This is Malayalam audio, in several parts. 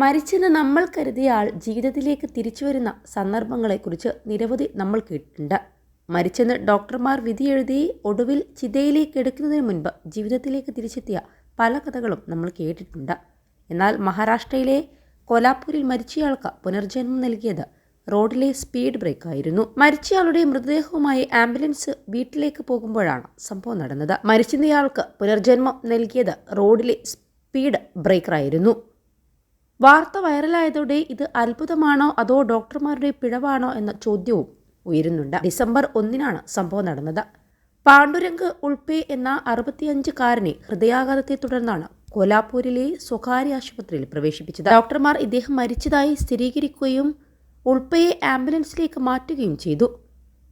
മരിച്ചെന്ന് നമ്മൾ കരുതിയ ആൾ ജീവിതത്തിലേക്ക് തിരിച്ചു വരുന്ന സന്ദർഭങ്ങളെക്കുറിച്ച് നിരവധി നമ്മൾ കേട്ടിട്ടുണ്ട്. മരിച്ചെന്ന് ഡോക്ടർമാർ വിധി എഴുതി ഒടുവിൽ ചിതയിലേക്ക് എടുക്കുന്നതിന് മുൻപ് ജീവിതത്തിലേക്ക് തിരിച്ചെത്തിയ പല കഥകളും നമ്മൾ കേട്ടിട്ടുണ്ട്. എന്നാൽ മഹാരാഷ്ട്രയിലെ കോലാപൂരിൽ മരിച്ചയാൾക്ക് പുനർജന്മം നൽകിയത് റോഡിലെ സ്പീഡ് ബ്രേക്കായിരുന്നു മരിച്ചയാളുടെ മൃതദേഹവുമായി ആംബുലൻസ് വീട്ടിലേക്ക് പോകുമ്പോഴാണ് സംഭവം നടന്നത്. മരിച്ചയാൾക്ക് പുനർജന്മം നൽകിയത് റോഡിലെ സ്പീഡ് ബ്രേക്കറായിരുന്നു. വാർത്ത വൈറലായതോടെ ഇത് അത്ഭുതമാണോ അതോ ഡോക്ടർമാരുടെ പിഴവാണോ എന്ന ചോദ്യവും ഉയരുന്നുണ്ട്. ഡിസംബർ ഒന്നിനാണ് സംഭവം നടന്നത്. പാണ്ഡുരംഗ് ഉൾപ്പെ എന്ന അറുപത്തിയഞ്ചുകാരനെ ഹൃദയാഘാതത്തെ തുടർന്നാണ് കോലാപൂരിലെ സ്വകാര്യ ആശുപത്രിയിൽ പ്രവേശിപ്പിച്ചത്. ഡോക്ടർമാർ ഇദ്ദേഹം മരിച്ചതായി സ്ഥിരീകരിക്കുകയും ഉൾപ്പയെ ആംബുലൻസിലേക്ക് മാറ്റുകയും ചെയ്തു.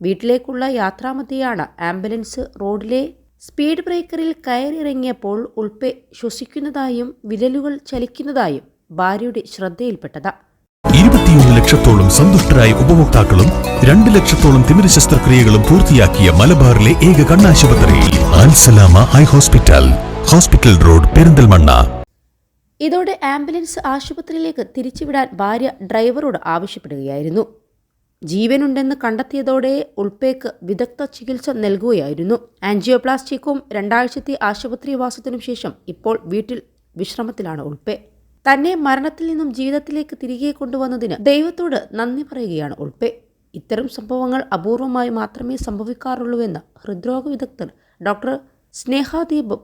വീട്ടിലേക്കുള്ള യാത്രാമധ്യയാണ് ആംബുലൻസ് റോഡിലെ സ്പീഡ് ബ്രേക്കറിൽ കയറിയിറങ്ങിയപ്പോൾ ഉൾപ്പെ ശ്വസിക്കുന്നതായും വിരലുകൾ ചലിക്കുന്നതായും ഭാര്യയുടെ ശ്രദ്ധയിൽപ്പെട്ടത്. ഇരുപത്തിയൊന്ന് ലക്ഷത്തോളം സന്തുഷ്ടരായ ഉപഭോക്താക്കളും രണ്ട് ലക്ഷത്തോളം തിമിര ശസ്ത്രക്രിയകളും പൂർത്തിയാക്കിയ മലബാറിലെ ഏക കണ്ണാശുപത്രിയിൽ Alsalama eye hospital hospital road Perinthalmanna. ഇതോടെ ആംബുലൻസ് ആശുപത്രിയിലേക്ക് തിരിച്ചുവിടാൻ ഭാര്യ ഡ്രൈവറോട് ആവശ്യപ്പെടുകയായിരുന്നു. ജീവനുണ്ടെന്ന് കണ്ടെത്തിയതോടെ ഉൾപ്പേക്ക് വിദഗ്ധ ചികിത്സ നൽകുകയായിരുന്നു. ആൻജിയോപ്ലാസ്റ്റിക്കും രണ്ടാഴ്ചത്തെ ആശുപത്രി ആശുപത്രിവാസത്തിനും ശേഷം ഇപ്പോൾ വീട്ടിൽ വിശ്രമത്തിലാണ് ഉൾപ്പെ. തന്നെ മരണത്തിൽ നിന്നും ജീവിതത്തിലേക്ക് തിരികെ കൊണ്ടുവന്നതിന് ദൈവത്തോട് നന്ദി പറയുകയാണ് ഉൾപ്പെ. ഇത്തരം സംഭവങ്ങൾ അപൂർവമായി മാത്രമേ സംഭവിക്കാറുള്ളൂവെന്ന് ഹൃദ്രോഗ വിദഗ്ധർ doctor Snehadeep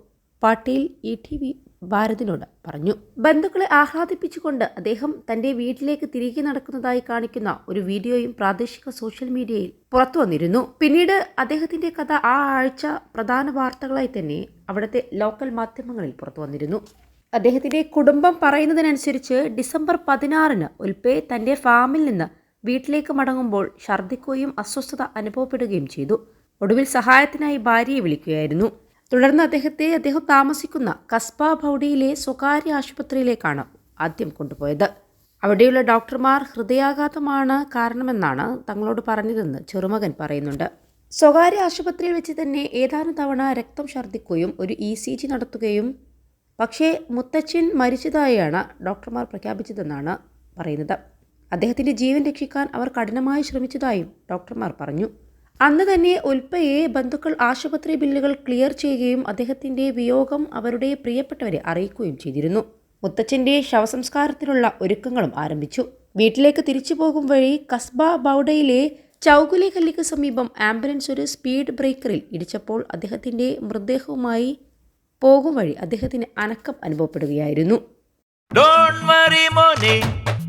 Patil E T V ഭാരതിനോട് പറഞ്ഞു. ബന്ധുക്കളെ ആഹ്ലാദിപ്പിച്ചുകൊണ്ട് അദ്ദേഹം തന്റെ വീട്ടിലേക്ക് തിരികെ നടക്കുന്നതായി കാണിക്കുന്ന ഒരു വീഡിയോയും പ്രാദേശിക സോഷ്യൽ മീഡിയയിൽ പുറത്തു വന്നിരുന്നു. പിന്നീട് അദ്ദേഹത്തിന്റെ കഥ ആ ആഴ്ച പ്രധാന വാർത്തകളായി തന്നെ അവിടുത്തെ ലോക്കൽ മാധ്യമങ്ങളിൽ പുറത്തു വന്നിരുന്നു. അദ്ദേഹത്തിന്റെ കുടുംബം പറയുന്നതിനനുസരിച്ച് ഡിസംബർ പതിനാറിന് ഉൽപ്പേ തന്റെ ഫാമിൽ നിന്ന് വീട്ടിലേക്ക് മടങ്ങുമ്പോൾ ഛർദ്ദിക്കുകയും അസ്വസ്ഥത അനുഭവപ്പെടുകയും ചെയ്തു. ഒടുവിൽ സഹായത്തിനായി ഭാര്യയെ വിളിക്കുകയായിരുന്നു. തുടർന്ന് അദ്ദേഹത്തെ അദ്ദേഹം താമസിക്കുന്ന കസ്ബ ഭൗഡിയിലെ സ്വകാര്യ ആശുപത്രിയിലേക്കാണ് ആദ്യം കൊണ്ടുപോയത്. അവിടെയുള്ള ഡോക്ടർമാർ ഹൃദയാഘാതമാണ് കാരണമെന്നാണ് തങ്ങളോട് പറഞ്ഞതെന്ന് ചെറുമകൻ പറയുന്നുണ്ട്. സ്വകാര്യ ആശുപത്രിയിൽ വെച്ച് തന്നെ ഏതാനും തവണ രക്തം ഛർദ്ദിക്കുകയും ഒരു ഇ സി ജി നടത്തുകയും പക്ഷേ മുത്തച്ഛൻ മരിച്ചതായാണ് ഡോക്ടർമാർ പ്രഖ്യാപിച്ചതെന്നാണ് പറയുന്നത്. അദ്ദേഹത്തിന്റെ ജീവൻ രക്ഷിക്കാൻ അവർ കഠിനമായി ശ്രമിച്ചതായും ഡോക്ടർമാർ പറഞ്ഞു. അന്ന് തന്നെ ഉൽപ്പയെ ബന്ധുക്കൾ ആശുപത്രി ബില്ലുകൾ ക്ലിയർ ചെയ്യുകയും അദ്ദേഹത്തിന്റെ വിയോഗം അവരുടെ പ്രിയപ്പെട്ടവരെ അറിയിക്കുകയും ചെയ്തിരുന്നു. മുത്തച്ഛന്റെ ശവസംസ്കാരത്തിനുള്ള ഒരുക്കങ്ങളും ആരംഭിച്ചു. വീട്ടിലേക്ക് തിരിച്ചു പോകും വഴി കസ്ബ ബൗഡയിലെ ചൗകുലി കല്ലിക്ക് സമീപം ആംബുലൻസ് ഒരു സ്പീഡ് ബ്രേക്കറിൽ ഇടിച്ചപ്പോൾ അദ്ദേഹത്തിന്റെ മൃതദേഹവുമായി പോകും വഴി അദ്ദേഹത്തിന് അനക്കം അനുഭവപ്പെടുകയായിരുന്നു. ഡോണ്ട് വറി മോനെ.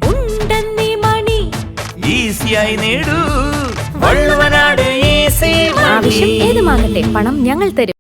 ഉണ്ടെന്നീ മണി. ഈസിയായി നേടൂ. വള്ളുവനാട് ഈസി ആവശ്യം ഏതുമാകട്ടെ പണം ഞങ്ങൾ തരും.